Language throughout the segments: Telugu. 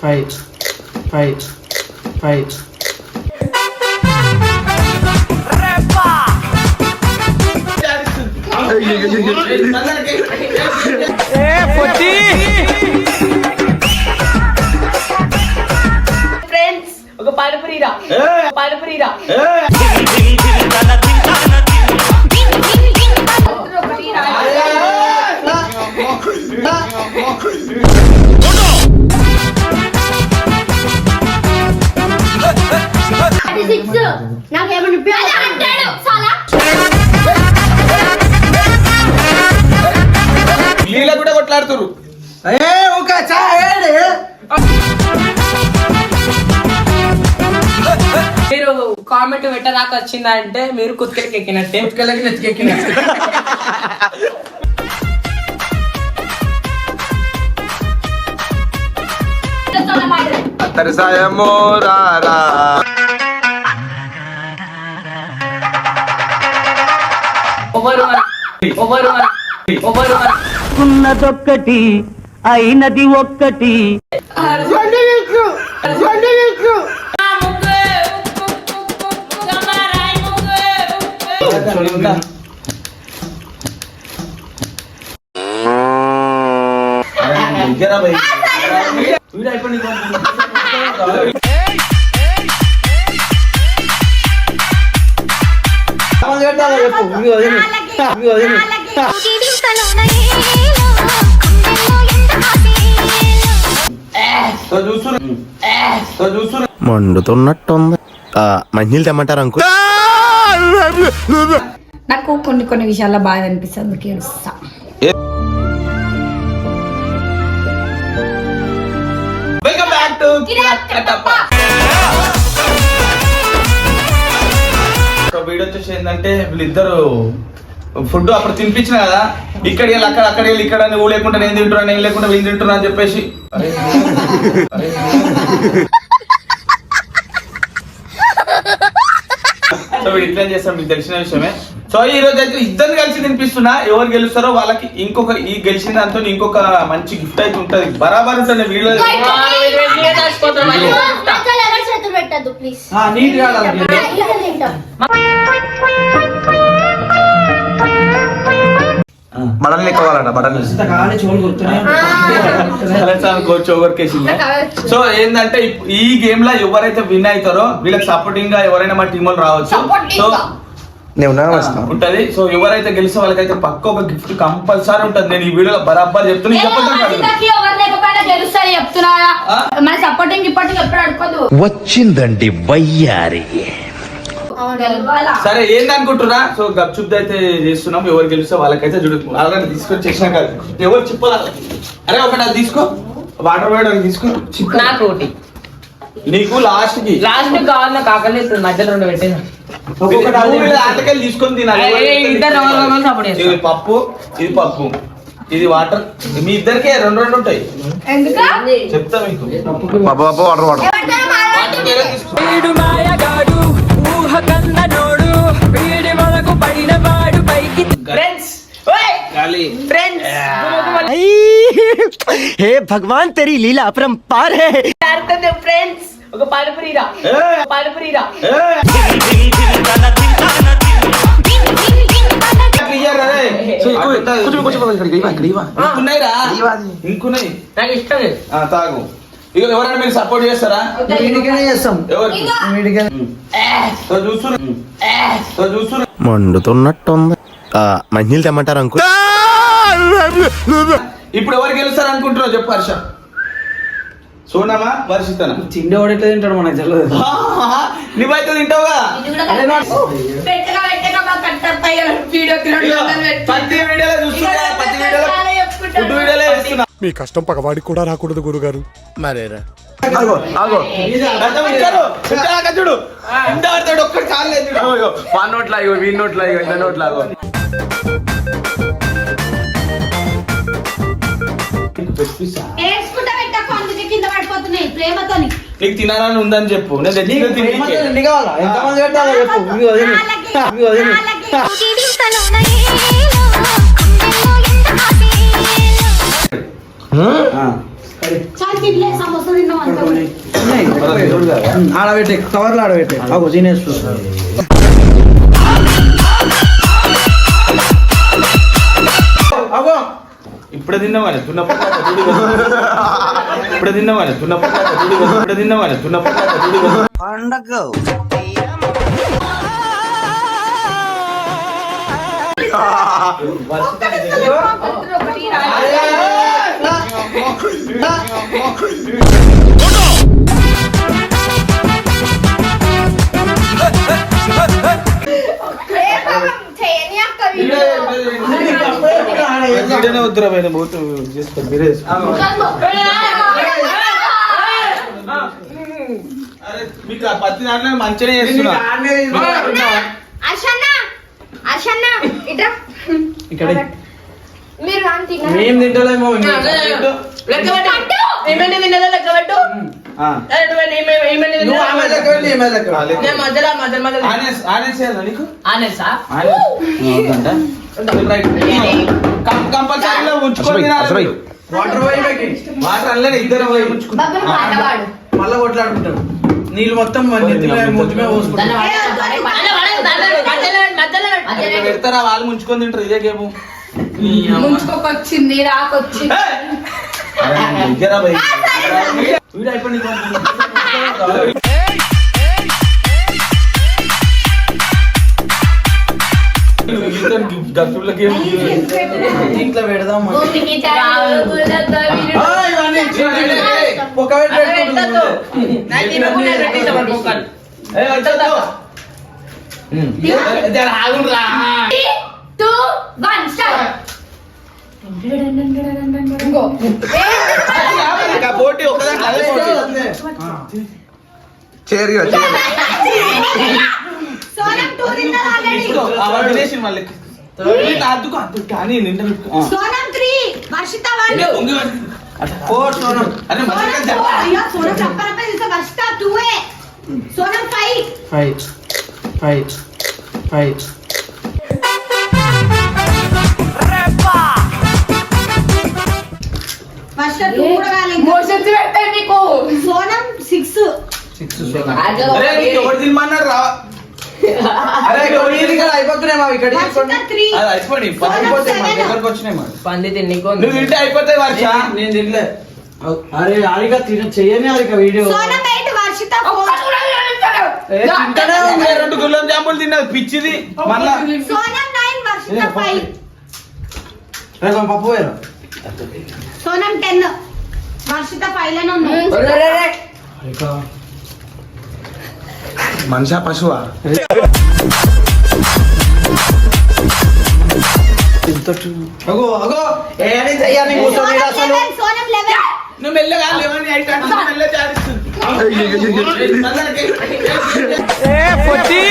ఫైవ్ ఫైవ్ ఫైవ్ ఫ్రెండ్స్ ఒక పాలపురీరా పాలపురీరా కొట్లాడుతురు ఏ ఒక చా ఏడు మీరు కామెంట్ పెట్టదాకా వచ్చిందంటే మీరు కుత్కెలకి ఎక్కినట్టే ఉత్కలకి నెత్తికెక్కిన అత్తరి సాయమో రారా. Over one over one over one. ఉన్నదొక్కటి అయినది ఒక్కటి. చెప్పు మండుతున్నట్టుంది. మంచినీళ్ళు తెమ్మంటారు అంకుల్? నాకు కొన్ని కొన్ని విషయాల్లో బాగా అనిపిస్తుంది అందుకే ఏడుస్తా వెల్కమ్ బ్యాక్ టు ఒక వీడియో వచ్చేసి ఏంటంటే వీళ్ళిద్దరు ఫుడ్ అప్పుడు తినిపించిన కదా. ఇక్కడ వెళ్ళి అక్కడ అక్కడ వెళ్ళి ఇక్కడ నువ్వు లేకుండా నేను తింటున్నా నేను లేకుండా వీళ్ళు తింటున్నా అని చెప్పేసి సో వీడు ఇట్లా చేస్తాం మీకు తెలిసిన విషయమే సో ఈ రోజు అయితే ఇద్దరు కలిసి తినిపిస్తున్నా ఎవరు గెలుస్తారో వాళ్ళకి ఇంకొక ఈ గెలిచిన దాంతో ఇంకొక మంచి గిఫ్ట్ అయితే ఉంటది బరాబర్ ఉంటుంది వీడియో నీట్గా బడలు లెక్క కావాలట గుర్తున్నాయి సో ఏంటంటే ఈ గేమ్లో ఎవరైతే విన్ అవుతారో వీళ్ళకి సపోర్టింగ్గా ఎవరైనా మా టీం వాళ్ళు రావచ్చు. సో ఉంటది. సో ఎవరైతే గెలిస్తే వాళ్ళకైతే పక్క ఒక గిఫ్ట్ కంపల్సరీ ఉంటది. నేను ఈ వీడియోలో బరాబర్ చెప్తున్నా వచ్చిందండి వయ్యారి. సరే ఏందనుకుంటున్నా? సో గప్చుప్ అయితే చేస్తున్నాం. ఎవరు గెలిస్తే వాళ్ళకైతే చూడు ఆల్రెడీ తీసుకొని చేసినా కదా. ఎవరు చెప్పాలి? అరే ఒకటి అది తీసుకో. వాటర్ వేయడానికి తీసుకో. చిప్పు. నాకు ఒకటి. నీకు లాస్ట్కి లాస్ట్ కావాలి నాకు ఆకలి మధ్యలో రెండు దాంట్లోకెళ్ళి తీసుకొని తినాలి. పప్పు ఇది పప్పు. ఇది వాటర్. మీ ఇద్దరికే రెండు రెండు ఉంటాయి. ఎందుకు? చెప్తా మీకు. Baba Baba water water. Friends హే భగవాన్ తెరీ లీలా అపరంపార్ హే. ఫ్రెండ్స్ ఒక నాకు ఇష్టం తాగు. ఇక ఎవరైనా మీరు సపోర్ట్ చేస్తారా? చూస్తున్నా మంచినీళ్ళు తెమ్మంటారు అంకుల్? ఇప్పుడు ఎవరు గెలుస్తారు అనుకుంటున్నావు చెప్పు హర్ష. సోనామా వర్షితనా తిండి వాడు తింటాడు మనకు తెలియదు నువ్వైతే తింటావుగా? మా. ప్రతి వీడియోలో చూస్తున్నా ప్రతి వీడియోలో. ఫుడ్ వీడియోలో కష్టం పగవాడికి కూడా రాకూడదు గురుగారు. మరేరా చూడు. ఆడతాడు ఒక్కటి చాలు లేదు. చూడు. వన్ నోట్లా ఇగో వీ నోట్లా ఇగో ఇంత నోట్లా నీకు తినాలని ఉందని చెప్పు. నేను తెచ్చిన కావాలా? ఎంతమంది పెట్టాలో చెప్పు. ఇవి వదిలి. ఇవి వదిలి. ఆడబెట్టే కవర్లో ఆడబెట్టే. అగో ఇప్పుడే తిన్నామని తున్నప్పుడు ఇప్పుడే తిన్నామని తున్నప్పుడు ఇప్పుడే తిన్నామని తున్నప్పుడు చేయని వీడియోనే వద్దురా పైన పోతూ మీరే మీకు పత్తి దాంట్లో మంచిగా చేస్తున్నా. ఇక్కడ మేము తింటలేమో. ఏమైనా తిన్నదో కంపల్సరీలో ఉంచుకొని తినాలి. వాటర్ పోయి వాటర్ ఇద్దరు మళ్ళా కొట్లాడుకుంటాం నీళ్ళు మొత్తం పెడతారా? వాళ్ళు ముంచుకొని తింటారు ఇదే గేము. ముంచుకొచ్చింది రాకొచ్చింది. అరే, దగ్గర పోయి. వీడు అయిపోయింది ఇతనికి గతుల గేమ్ దీంట్లో పెడదాం మనం. భూమికి చావులతో వీడు- ఆ, ఇవన్నీ ఇచ్చి- పొక్క పెట్టి పెట్టుకుంటున్నాం ముందే. ఏ, వచ్చేద్దాం. జర ఆగురా. Three, two, one, start. ఇంకో. పోటీ ఒకదాంట్లో అదే పోటీ. చేరిగా సోనం వర్షిత టూ కూడా కాలేదు మోషన్స్ పెట్టాయి మీకు సోనం సిక్స్. సిక్స్ అరే నీకు ఎవరు తినమన్నారు రా. అరే ఇది అయిపోతున్నాయి మా ఇక్కడ అది అయిపోయి అయిపోతాయి మా దగ్గరకు వచ్చినాయి మా పంది తిన్నికో నువ్వు తింటే అయిపోతాయి వర్ష. నేను తినలే. అరే ఆరిక తిన చెయ్యని ఆరిక video. Sonam eight Varshita four ఏ, తింటూనే ఉంది. రెండు గులాబ్ జాములు తిన్నది పిచ్చిది. మళ్ళా. Sonam nine Varshita five. రే, మా పప్పు వేరు సోనం టెన్. వర్షిత ఫైవ్లోనే ఉంది మనిషా పశువా? అగో అగో. ఏని చెయ్యాలి కూర్చొని అసలు. సోనం లెవెన్. నువ్వు మెల్లగా లేవని ఎయిట్ అంటే మెల్లగా జారిస్తుంది మళ్ళా ఏ, కడిగి కొన్ని.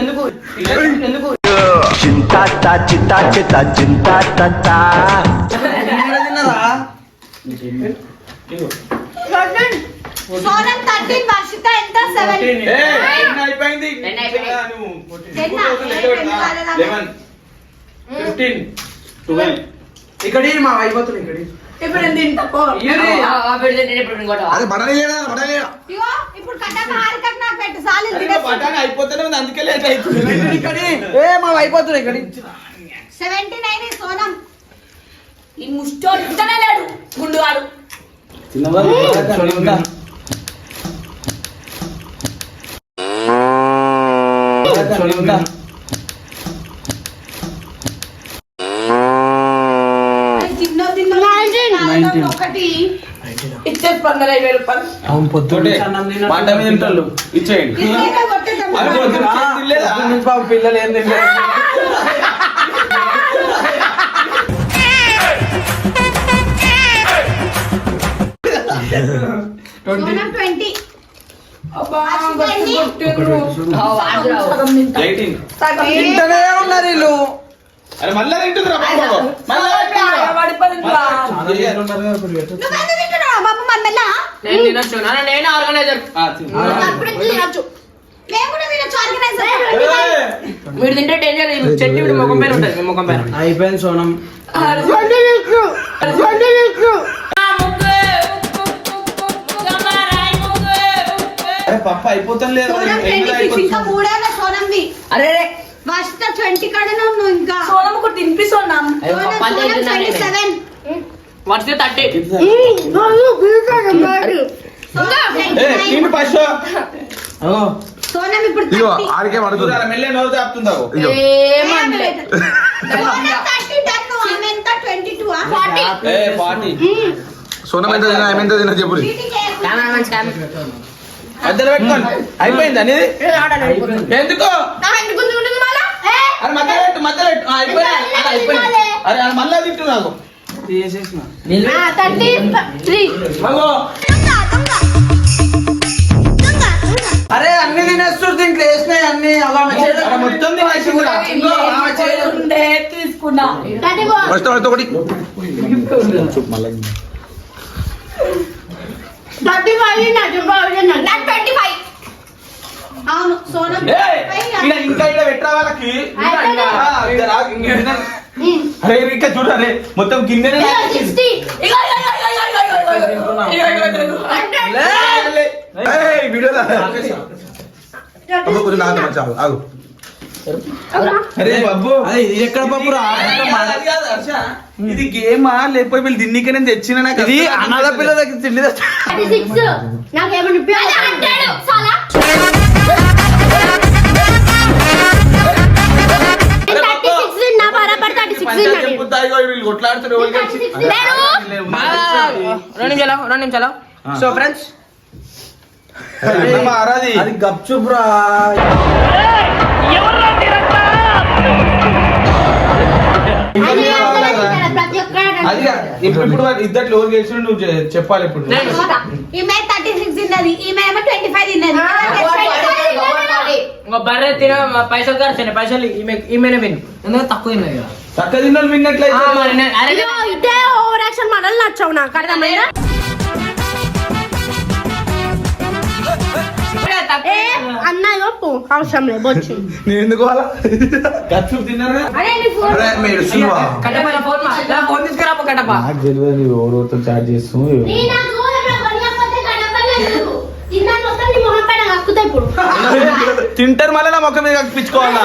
ఎందుకు? ఎందుకు? చింతా చింతా చింతా అయిపోయింది. ఇక్కడ ఈ మా అయిపోతుంది ఇక్కడ. ఇప్పుడు పటాన్ అయిపోతేనే ఉంది అందుకే లేట్. ఏ మా అయిపోతుంది ఇక్కడ ఈ. Seventy nine Sonam. ఈ ముష్టోడు ఇంతనే లేడు గుండుగాడు. ఉంటా. ఉంటా. తిన్నో తిన్నో ఒకటి ఇరవై రూపాయలు అవును తిన్నాడు. మాట మీద తింటాళ్ళు ఇచ్చేయండి. పిల్లలు ఏం తింటారు తింటూనే ఉన్నారు వీళ్ళు. అరే మళ్ళా తింటుందిరా బాబు. మళ్ళా మన మెల్ల నేను తినొచ్చు. నాన్న నేను ఆర్గనైజర్. ఆ, తిను. అప్పుడు తినచ్చు? మేము కూడా తినొచ్చు ఆర్గనైజర్ వీడు తింటే డేంజర్ చెట్టు వీడి ముఖం పైన ఉంటుంది మీ ముఖం పైన. అయిపోయింది సోనం. పప్ప అయిపోతాను లేదు అరే. ఫస్ట్ ట్వంటీ కాడనే ఉన్నావు ఇంకా. సోనం కూడా తినిపిస్తున్నాం. సెవెన్ వర్ష థర్టీ తిండి ఫస్ట్ సోనం ఇప్పుడు ఇదిగో 30. ఆడికే పడుతుంది. మెల్లె నోరు చెప్తుందావు ఇదిగో. ఏమంటే సోనం 30 డన్ ఆమె ఎంత 22 ఆ? 40 ఏ పార్టీ సోనం ఎంత తిన్నా ఆమె ఎంత తిన్నా చెప్పు. కెమెరామెన్ స్కామ్ మధ్యలో పెట్టుకోండి. అయిపోయింది అనేది ఎందుకు? అరే మధ్యలో పెట్టు మధ్యలో పెట్టు. ఆ, అయిపోయింది. అలా అయిపోయింది. అరే అది మళ్ళా తిట్టు నాకు. అరే అన్ని తినేస్తారు దీంట్లో. వేసినాయి అన్ని. అలా అరే మొత్తం తినేసి కూడా. ఇంకో తీసుకున్నా. ఒకటి. అవును సోనం ఏయ్, ఈడ ఇంకా ఇక్కడ పెట్టరా వాళ్ళకి? ఇక ఇంక. అరే ఇంకా చూడు అరే మొత్తం గిన్నెనే ఏయ్, వీడియోలో అబ్బో, కొంచెం నాకు మంచి ఆగు, ఆగు అరే బాబు అదే ఇది ఎక్కడ పప్పురా అది కాదు, హర్ష. ఇది గేమా లేకపోతే వీళ్ళు దిన్నికే నేను తెచ్చిన నాకు ఇది అనాథ పిల్లలకి తిండి తెచ్చ- రెండు నిమిషాలు రెండు నిమిషాలు. సో ఫ్రెండ్స్ అన్నమ్మ, ఆరాది. అది గప్చుప్ రా. అది కాదు. ఇప్పుడు ఇప్పుడు వాళ్ళు ఇద్దరు నువ్వు చెప్పాలి ఇప్పుడు. ఈమె 36 తిన్నది ఈమె ఏమో 25 తిన్నది. ఇంకో బర్రె తిన పైసలు ఖర్చు పైసలు ఈమె ఈమెనే విను ఎందుకంటే తక్కువ తిన్నది కదా. చక్క ఇదే ఓవర్ యాక్షన్ మడలు నచ్చావు నాకు అర్థమైందా? ఏ అన్న ఇవ్వు అవసరం లేదు బొచ్చు. నేను ఎందుకు వాళ్ళ గచ్చు తిన్నారా? అరే నీ ఫోన్ అరే మీరు సినిమా. కట్టప నా ఫోన్ మా- నా ఫోన్ తీసుకురా పో కట్టప. నాకు తెలియదు ఎవరితో చాట్ చేస్తూ నీ నాకు ఏమైనా కొనియకపోతే కడపలేదు తిన్నాను మొత్తం నీ మొహం పైన కక్కుతా ఇప్పుడు. తింటారు మళ్ళీ నా మొక్క మీద పిచ్చుకోవాలా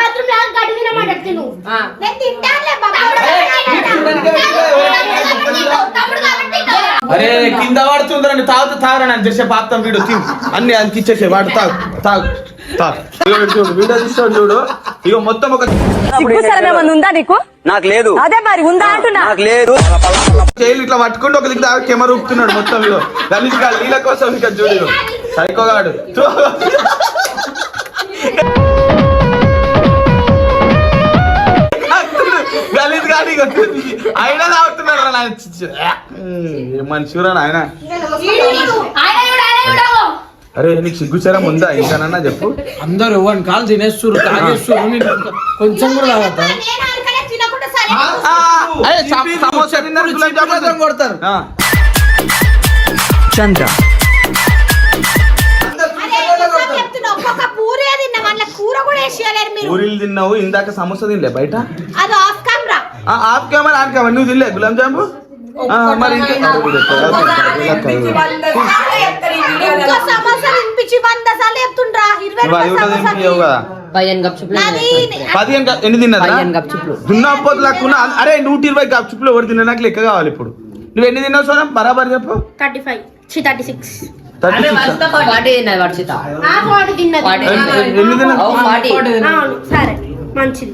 నేను తింటానులే అరే కింద పడుతుందిరా తాగుతూ తాగరా అని చేసే వీడు తిన్. అన్ని అందుకి ఇచ్చేసే వాడు తాగు తాగు వీడు చూడు వీడియో మొత్తం ఒక ఉందా నీకు? నాకు లేదు. అదే మరి ఉందా అంటున్నా? నాకు లేదు. ఇట్లా పట్టుకుంటూ ఒక తాగి కెమెరా ఊపుతున్నాడు మొత్తం ఇగో గలీజ్గా నీళ్ళ కోసం ఇక చూడు. సైకోగాడు ఇగో అయినా తాగుతున్నాడు రా నాయన. చి, చి. ఏ మనిషిరా నాయన అరే నీకు సిగ్గుచరం ఉందా? ఇంకానన్నా చెప్పు. అందరూ వన్ కాల్ తినేస్తారు తాగేస్తారు కొంచెం కూడా తాగతా కొడతారు. చంద్ర. పూరీలు తిన్నావు ఇందాక సమోసా తినలే బయట? అది ఆఫ్ కెమెరా ఆ, ఆప్ కెమెరా ఆన్ కెమెరా నువ్వు తినలే గులాబ్ జాము మరి పదిహేను ఎన్ని తిన్నదా దున్నపోతు లక్కున అరే నూట ఇరవై కప్ చుప్పులు ఎవరు తిన్నా నాకు లెక్క కావాలి ఇప్పుడు. నువ్వు ఎన్ని తిన్నావు సోనం? బరాబర్ చెప్పు. 35 ఛీ, 36 థర్టీ సిక్స్ ఎన్ని సరే. మంచిది.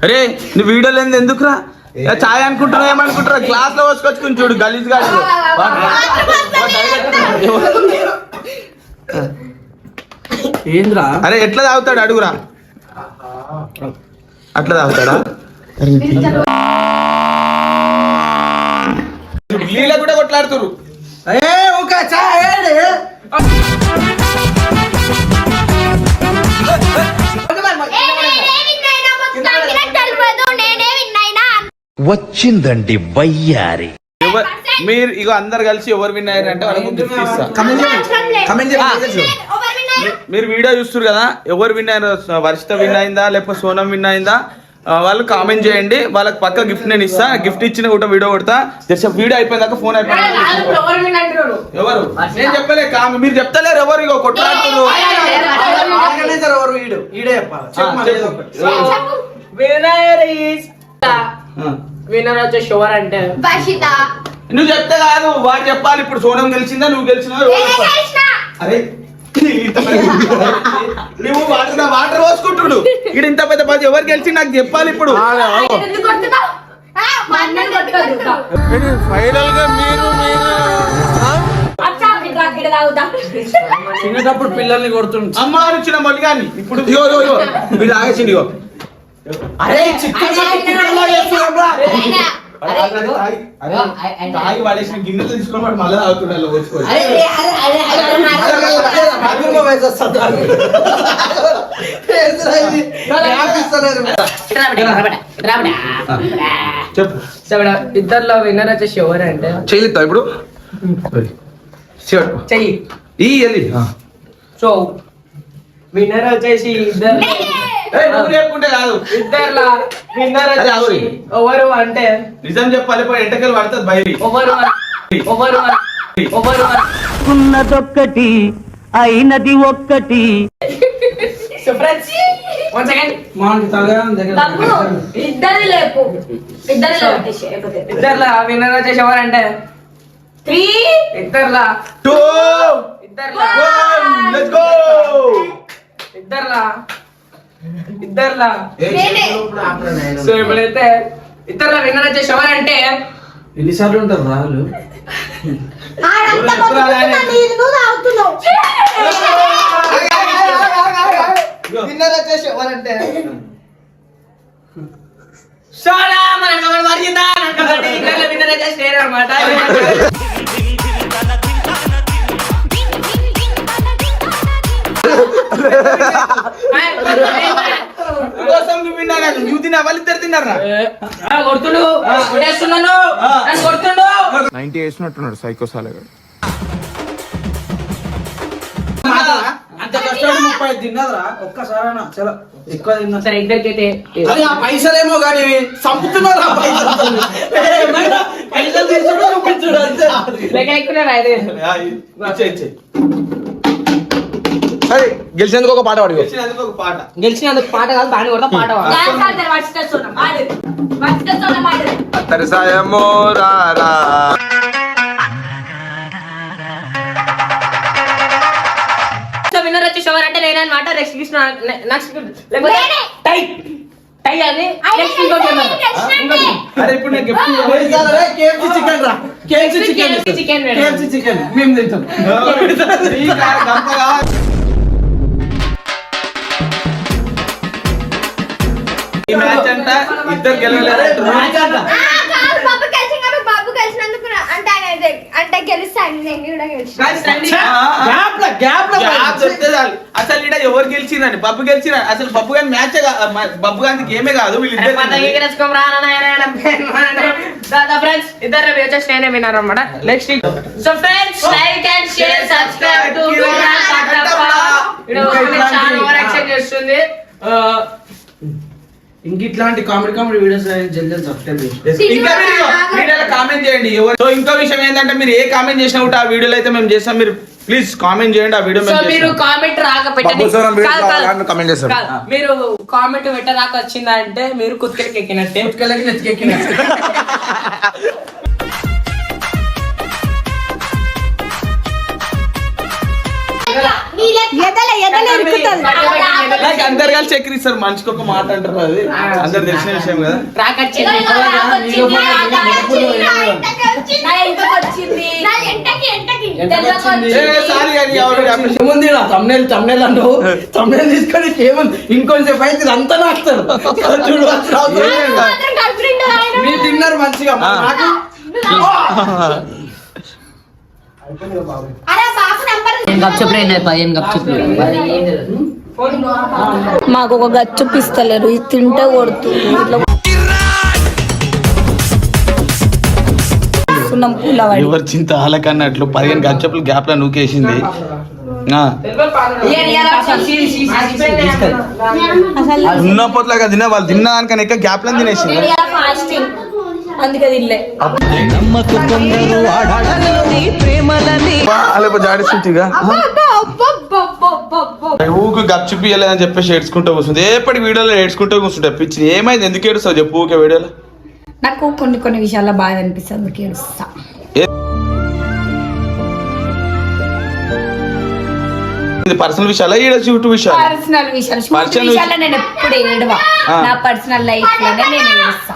అరే నువ్వు వీడియో లేని ఎందుకురా చాయ్ అనుకుంటున్నావు ఏమనుకుంటున్నా గ్లాస్లో పోసుకొచ్చుకుని చూడు గలీజ్ గాడి ఏంద్రా అరే ఎట్లా తాగుతాడు అడుగురా అట్లా తాగుతాడా లీల కూడా కొట్లాడుతురు ఏ ఒక చా వచ్చిందండి వయ్యారి. ఎవరు మీరు ఇగో అందరు కలిసి ఎవరు విన్ అయ్యారంటే వాళ్ళకు గిఫ్ట్ ఇస్తా. మీరు వీడియో చూస్తారు కదా ఎవరు విన్ అయ్యారో వర్షిత విన్ అయిందా లేకపోతే సోనం విన్ అయిందా వాళ్ళు కామెంట్ చేయండి వాళ్ళకి పక్క గిఫ్ట్ నేను ఇస్తా గిఫ్ట్ ఇచ్చిన కూడా వీడియో కొడతా. జస్ట్ వీడియో అయిపోయిందాక ఫోన్ అయిపోయింది. ఎవరు నేను చెప్పలే కామె మీరు చెప్తలేరు ఎవరు ఇగో కొట్లాడుతున్నారు ఆర్గనైజర్ ఎవరు వీడు. ఈడే చెప్పాలి. వినర్ వచ్చే షోర్ అంటే? బషిత నువ్వు చెప్తే కాదు వాడు చెప్పాలి. ఇప్పుడు సోనం గెలిచిందా నువ్వు గెలిచినా ఎవరు? అరే నువ్వు వాటర్ వాటర్ పోసుకుంటుడు. ఇక్కడ ఇంత పెద్ద పది ఎవరు గెలిచి నాకు చెప్పాలి ఇప్పుడు. ఫైనల్గా మీరు. చిన్నటప్పుడు పిల్లల్ని కొడుతుండు. అమ్మ వచ్చిన మొలిగాని ఇప్పుడు ఇగో ఇగో ఇగో వీడు ఆగేసిండు ఇగో అరే తాగి, పడేసిన గిన్నెలు తీసుకుని వాడు మళ్ళీ తాగుతున్నాడు చెప్పు ఇద్దర్లో విన్నర్ వచ్చే షోర్ అంటే చేయలేదా ఇప్పుడు చెయ్యి ఈ సో విన్నర్ వచ్చేసి ఇద్దరు ఎవరు అంటే నిజం చెప్పాలి ఎంటకలు పడుతుంది బయట ఎవరు ఎవరు ఎవరు ఉన్నదొక్కటి అయినది ఒక్కటి. సో ఫ్రెండ్స్ వన్ సెకండ్ మాకు తలగాని దగ్గర? బాబు, ఇద్దరిని లేపు. ఇద్దర్లా విన్నర్ వచ్చేసి త్రీ. ఇద్దర్లా. టూ ఇద్దర్లా. ఇద్దర్లా. ఇద్దర్లా? సో ఇప్పుడైతే ఇద్దర్లా విన్నర్ వచ్చేసి ఎవరు అంటే ఎన్నిసార్లు ఉంటారు రాళ్ళు. విన్నర్ వచ్చేసి ఎవరంటే? సోనా మన విన్నర్ అనమాట కోసం నువ్వు విన్నా కానీ నువ్వు తిన్నా వాళ్ళు ఇద్దరు తిన్నారా కొడుతుండు కొట్టేస్తున్నాను నన్ను కొడుతుండు నైన్టీ వేసినట్టున్నాడు సైకో సాలగాడు అంత కష్టపడి ముప్పై తిన్నదిరా ఒక్కసారైనా చాలా ఎక్కువ తిన్నా సరే ఇద్దరికైతే అది ఆ పైసలేమో కానీ చంపుతున్నారు ఆ పైసలు చూపించుడు అంతే లెక్క ఎక్కువ ఇచ్చే సరే గెలిచేందుకు ఒక పాట పాడుకో గెలిచినందుకు ఒక పాట గెలిచినందుకు పాట కాదు బాగా కొడతా పాట పాడు. డాన్స్ ఆడతారు, వాటి చేస్తున్నా, పాడు. వాటి చేస్తున్నా, పాడు. అత్తరి సాయమో రారా సో విన్నర్ వచ్చేసి ఎవరు అంటే నేను అనమాట నెక్స్ట్ కృష్ణ నెక్స్ట్ లేకపోతే నేనే. టై టై అని అయ్యో, నెక్స్ట్ ఇంకోటి నేనే ఏమన్నా? గెలిచినట్టే. ఇంకోటి. అరే ఇప్పుడు నేను కేఎఫ్సి చికెన్ రా కేఎఫ్సి చికెన్. కేఎఫ్సి చికెన్ మేము తింటాం ఈ మ్యాచ్ అంట ఇద్దరు గెలవలేదు ఆ, కాదు, బాబు అంటే అంటే గెలుస్తాను నేను కూడా గెలిచిన. గ్యాప్ లా గ్యాప్ లా గ్యాప్ దొరికితే చాలు. అసలు ఇక్కడ ఎవరు గెలిచిరని బబ్బు గెలిచిరా అసలు బబ్బు గాని మ్యాచ్ బబ్బు గాని గేమే కాదు ఇద్దరు వచ్చేసి నేనే విన్నారు అనమాట next so friends like and share subscribe to చేస్తుంది? ఆ, ఇంక ఇట్లాంటి కామెడీ కామెడీ వీడియోస్ జల్దీ సబ్స్క్రైబ్ చేసి ఇంకా మీరు వీడియోలో కామెంట్ చేయండి. ఎవరు సో ఇంకో విషయం ఏంటంటే మీరు ఏ కామెంట్ చేసినా కూడా ఆ వీడియోలో అయితే మేము చేస్తాం. మీరు ప్లీజ్ కామెంట్ చేయండి ఆ వీడియో మీరు. కామెంట్ రాక పెట్టండి comment చేస్తారు. మీరు కామెంట్ పెట్టరాక వచ్చిందంటే మీరు కుత్కెలకి ఎక్కినట్టే ఉత్కలకి నెత్తికెక్కిన ఎదల ఎదల ఇరుకుతుంది నాకు అందరు కలిసి ఎక్కిరిస్తారు మనిషికి ఒక మాట అంటారు అది. అందరు తెలిసిన విషయం కదా. రాక వచ్చింది. ఇదిగో నాకు వచ్చింది, నాకు వచ్చింది, నా ఇంటికి వచ్చింది. నా ఇంటికి వచ్చింది. నా ఎంటకి ఎంటకి ఏ, సారీ కానీ ఎవరు చెప్పండి. ఏముంది తమ్నేల్ తమ్నేల్ అంటావు తమ్నేల్ తీసుకొని ఏముంది? ఇంకొంచెం అయితే ఇదంతా నాకుతారు. చూడు. మీరు తిన్నారు మంచిగా. నాకు అరే బాబు నంబర్ మాకు ఒక గచ్చు పిస్తలేరు ఇది తింటే కొడుతుంది. ఎవరు చింత ఆలకన్నట్లు పదిహేను గచ్చప్పులు గ్యాప్లో నూకేసింది. ఉన్న పొట్లాగా తిన వాళ్ళు తిన్నదానికన్నా ఇంకా గ్యాప్లో తినేసింది. అందుకే తినలే. ఊకు గప్చుపి అని చెప్పేసి ఏడ్చుకుంటూ కూర్చుంది. ఏపటి వీడియోలో ఏడ్చుకుంటూ కూర్చుంటే పిచ్చి. ఏమైంది? ఎందుకు ఏడుస్తావు చెప్పు ఊకే వీడియోలో? నాకు కొన్ని కొన్ని విషయాల్లో బాగా అనిపిస్తుంది అందుకే ఏడుస్తా. ఇది పర్సనల్ విషయాలా? ఈడ యూట్యూబ్ విషయాలు? పర్సనల్ విషయాలు. షూట్ నేను ఎప్పుడు ఏడవా. నా పర్సనల్ లైఫ్లోనే నేను ఏడుస్తా.